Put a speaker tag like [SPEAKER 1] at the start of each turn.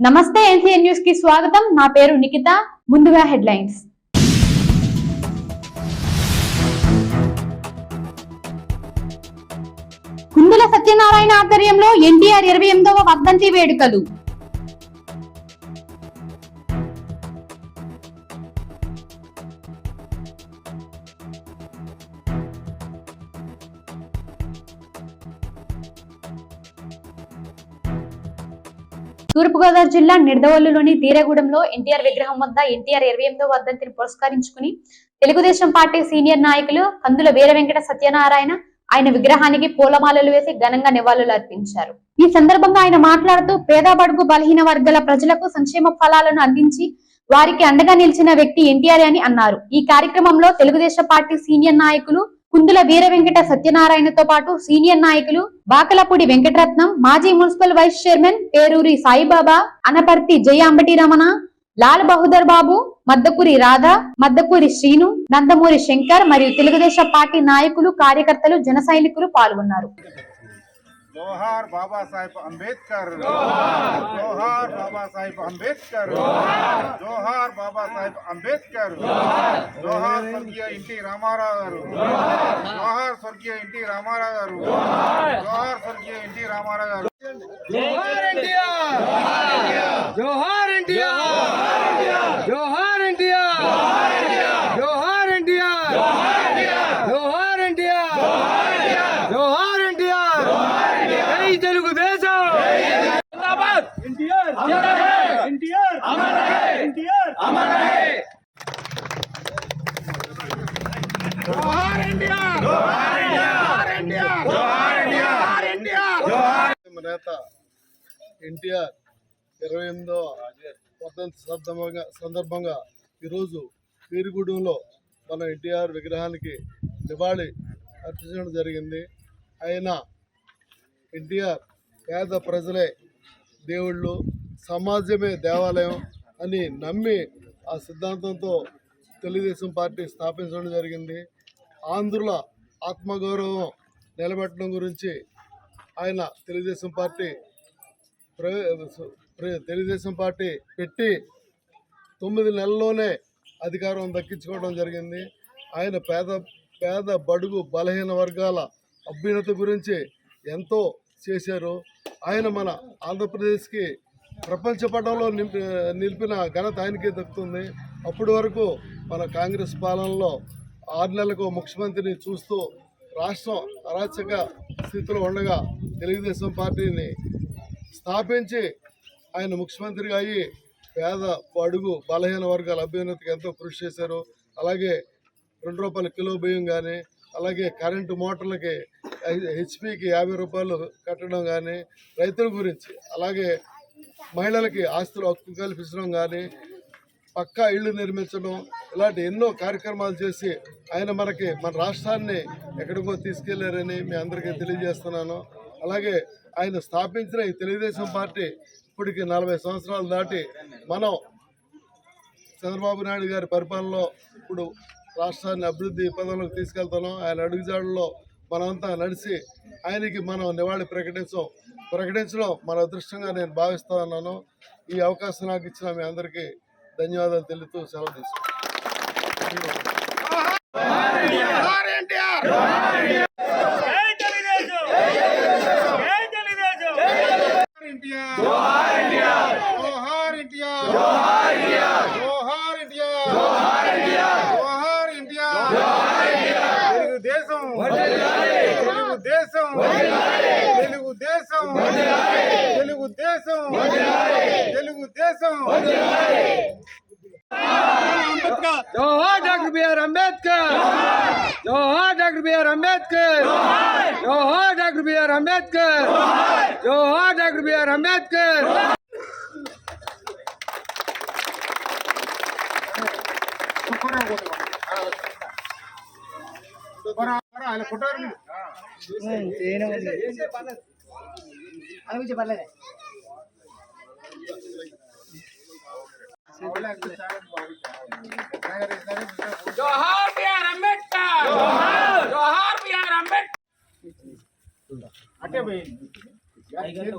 [SPEAKER 1] నమస్తే ఎన్సీఎన్ న్యూస్కి స్వాగతం. నా పేరు నిఖిత. ముందుగా హెడ్లైన్స్. కుందుల సత్యనారాయణ ఆధ్వర్యంలో ఎన్టీఆర్ ఇరవై ఎనిమిదవ వర్ధంతి వేడుకలు. తూర్పుగోదావరి జిల్లా నిడదవల్లులోని తీరగూడెంలో ఎన్టీఆర్ విగ్రహం వద్ద ఎన్టీఆర్ ఇరవై ఎనిమిదో వర్ధంతిని పురస్కరించుకుని తెలుగుదేశం పార్టీ సీనియర్ నాయకులు కందుల వీర వెంకట సత్యనారాయణ ఆయన విగ్రహానికి పూలమాలలు వేసి ఘనంగా నివాళులు అర్పించారు. ఈ సందర్భంగా ఆయన మాట్లాడుతూ పేద బడుగు బలహీన వర్గాల ప్రజలకు సంక్షేమ ఫలాలను అందించి వారికి అండగా నిలిచిన వ్యక్తి ఎన్టీఆర్ అని అన్నారు. ఈ కార్యక్రమంలో తెలుగుదేశం పార్టీ సీనియర్ నాయకులు కుందుల వీర వెంకట సత్యనారాయణతో పాటు సీనియర్ నాయకులు బాకలపూడి వెంకటరత్నం మాజీ municipal vice chairman Peruri Saibaba Anaparthi Jaya Ambati Ramana Lal Bahadur Babu Maddakuri Radha Maddakuri Srinu Nandamuri Shankar మరియు తెలుగుదేశం పార్టీ నాయకులు కార్యకర్తలు జన సైనికులు పాల్గొన్నారు.
[SPEAKER 2] జోహార్ బాబా సాహెబ్ అంబేద్కర్ జోహార్. బాబా సాహెబ్ అంబేద్కర్ జోహార్ బాబా సాహెబ్ అంబేద్కర్ జోహార్ స్వర్గీయ ఎన్టీ రామారావు గారు జోహార్ స్వర్గీయ ఎన్టీ రామారావు గారు జోహార్ స్వర్గీయ ఎన్టీ రామారావు గారు
[SPEAKER 3] జోహార్ ఎన్టీఆర్ జోహార్ ఎన్టీఆర్ జోహార్ ఎన్టీఆర్ జోహార్ ఎన్టీఆర్ జోహార్ ఎన్టీఆర్ జోహార్ ఎన్టీఆర్ జై తెలుగుదేశం జిందాబాద్ ఎన్టీఆర్ ఎన్టీఆర్ అమర్ రహే ఎన్టీఆర్ అమర్ రహే జోహార్ ఎన్టీఆర్ జోహార్ ఎన్టీఆర్ జోహార్ ఎన్టీఆర్! ఎన్టీఆర్!
[SPEAKER 4] నేత ఎన్టీఆర్ ఇరవై ఎనిమిదో వర్ధంతి సందర్భంగా సందర్భంగా ఈరోజు పీరుగుడెంలో మన ఎన్టీఆర్ విగ్రహానికి నివాళి అర్పించడం జరిగింది. ఆయన ఎన్టీఆర్ పేద ప్రజలే దేవుళ్ళు. సమాజమే దేవాలయం అని నమ్మి ఆ సిద్ధాంతంతో తెలుగుదేశం పార్టీ స్థాపించడం జరిగింది. ఆంధ్రుల ఆత్మగౌరవం నిలబెట్టడం గురించి ఆయన తెలుగుదేశం పార్టీ ప్ర- ప్ర- తెలుగుదేశం పార్టీ పెట్టి తొమ్మిది నెలల్లోనే అధికారం దక్కించుకోవడం జరిగింది. ఆయన పేద పేద బడుగు బలహీన వర్గాల అభ్యున్నతి గురించి ఎంతో చేశారు. ఆయన మన ఆంధ్రప్రదేశ్కి ప్రపంచ పటంలో నింపి నిలిపిన ఘనత ఆయనకే దక్కుతుంది. అప్పటి వరకు మన కాంగ్రెస్ పాలనలో ఆరు నెలలకు ముఖ్యమంత్రిని చూస్తూ రాష్ట్రం అరాచక స్థితిలో ఉండగా తెలుగుదేశం పార్టీని స్థాపించి ఆయన ముఖ్యమంత్రిగా అయ్యి పేద అడుగు బలహీన వర్గాల అభ్యున్నతికి ఎంతో కృషి చేశారు. అలాగే రెండు రూపాయల కిలో బియ్యం కానీ అలాగే కరెంటు మోటార్లకి హెచ్పికి యాభై రూపాయలు కట్టడం కానీ రైతుల గురించి అలాగే మహిళలకి ఆస్తులు హక్కు కల్పించడం కానీ పక్కా ఇళ్ళు నిర్మించడం ఇలాంటి ఎన్నో కార్యక్రమాలు చేసి ఆయన మనకి మన రాష్ట్రాన్ని ఎక్కడికో తీసుకెళ్ళారని మీ అందరికీ తెలియజేస్తున్నాను. అలాగే ఆయన స్థాపించిన ఈ తెలుగుదేశం పార్టీ ఇప్పటికి నలభై సంవత్సరాలు దాటి మనం చంద్రబాబు నాయుడు గారి పరిపాలనలో ఇప్పుడు రాష్ట్రాన్ని అభివృద్ధి పదంలోకి తీసుకెళ్తున్నాం. ఆయన అడుగుజాడల్లో మనమంతా నడిచి ఆయనకి మనం నివాళి ప్రకటించం ప్రకటించడం మన అదృష్టంగా నేను భావిస్తా ఉన్నాను ఈ అవకాశం నాకు ఇచ్చిన మీ అందరికీ ధన్యవాదాలు తెలుపుతూ సెలవు తీసుకున్నాను
[SPEAKER 2] జోహార్ ఎన్టీఆర్
[SPEAKER 3] జై తెలుగుదేశం జై తెలుగుదేశం
[SPEAKER 2] ఎన్టీఆర్ జోహార్ ఎన్టీఆర్ జోహార్ ఎన్టీఆర్ జోహార్ ఎన్టీఆర్ జోహార్ ఎన్టీఆర్ జోహార్ ఎన్టీఆర్ జోహార్ ఎన్టీఆర్ తెలుగుదేశం తెలుగుదేశం. తెలుగుదేశం. తెలుగుదేశం. తెలుగుదేశం.
[SPEAKER 3] జోహార్ డాక్టర్ బిఆర్ అంబేద్కర్. జోహార్ డాక్టర్ బిఆర్ అంబేద్కర్. జోహార్ డాక్టర్ బిఆర్ అంబేద్కర్. జోహార్ డాక్టర్ బిఆర్ అంబేద్కర్. జోహార్